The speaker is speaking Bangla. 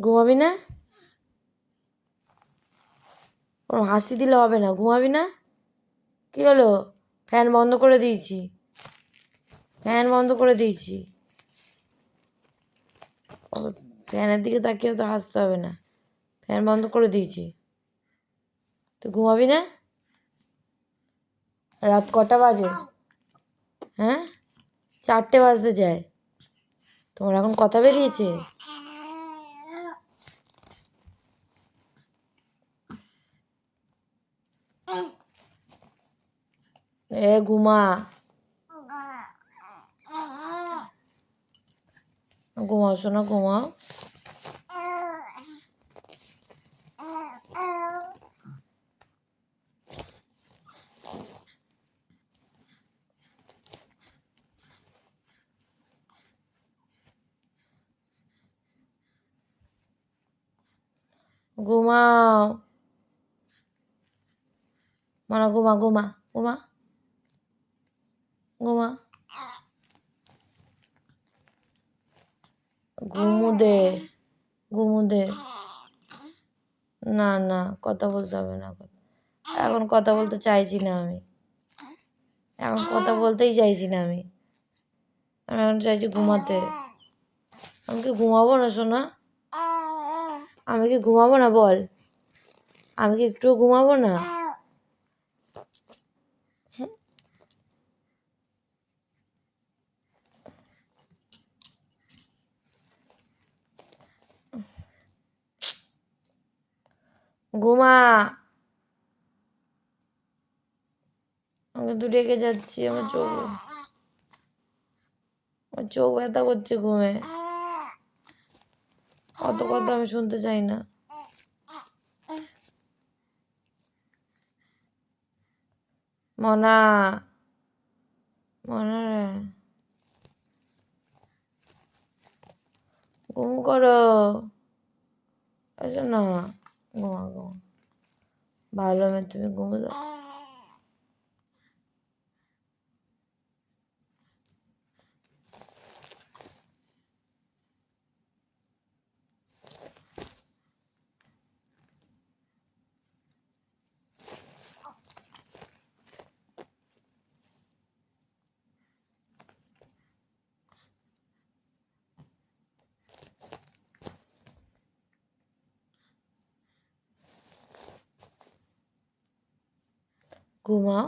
ঘুমাবি না? ওর হাসি দিলে হবে না, ঘুমাবি না? কি হলো? ফ্যান বন্ধ করে দিয়েছি। ফ্যান বন্ধ করে দিয়েছি। ফ্যানের দিকে তাকিয়েও তো হাসতে হবে না। ফ্যান বন্ধ করে দিয়েছি। তো ঘুমাবি না? রাত কটা বাজে? হ্যাঁ? চারটে বাজতে যায়। তোমার এখন কথা বেরিয়েছে? Pega uma. Alguma, şuna alguma. Alguma. মানে ঘুমা ঘুমা ঘুমা ঘুমা ঘুমু দে ঘুমু দে না না কথা বলতে হবে না এখন। এখন কথা বলতে চাইছি না আমি। এখন কথা বলতেই চাইছি না আমি। আমি এখন চাইছি ঘুমাতে। আমি কি ঘুমাবো না, সোনা? আমি কি ঘুমাবো না, বল? আমি কি একটুও ঘুমাবো না? ঘুমা। আমি তো রেগে যাচ্ছি? আমার চোখ। আমার চোখ ব্যথা করছে ঘুমে। অত কথা আমি শুনতে চাই না। মনা। মনা রে। ঘুম করো। না। ঘুমা ঘুমা ভালো আমি তুমি ঘুমো দাও। घुमा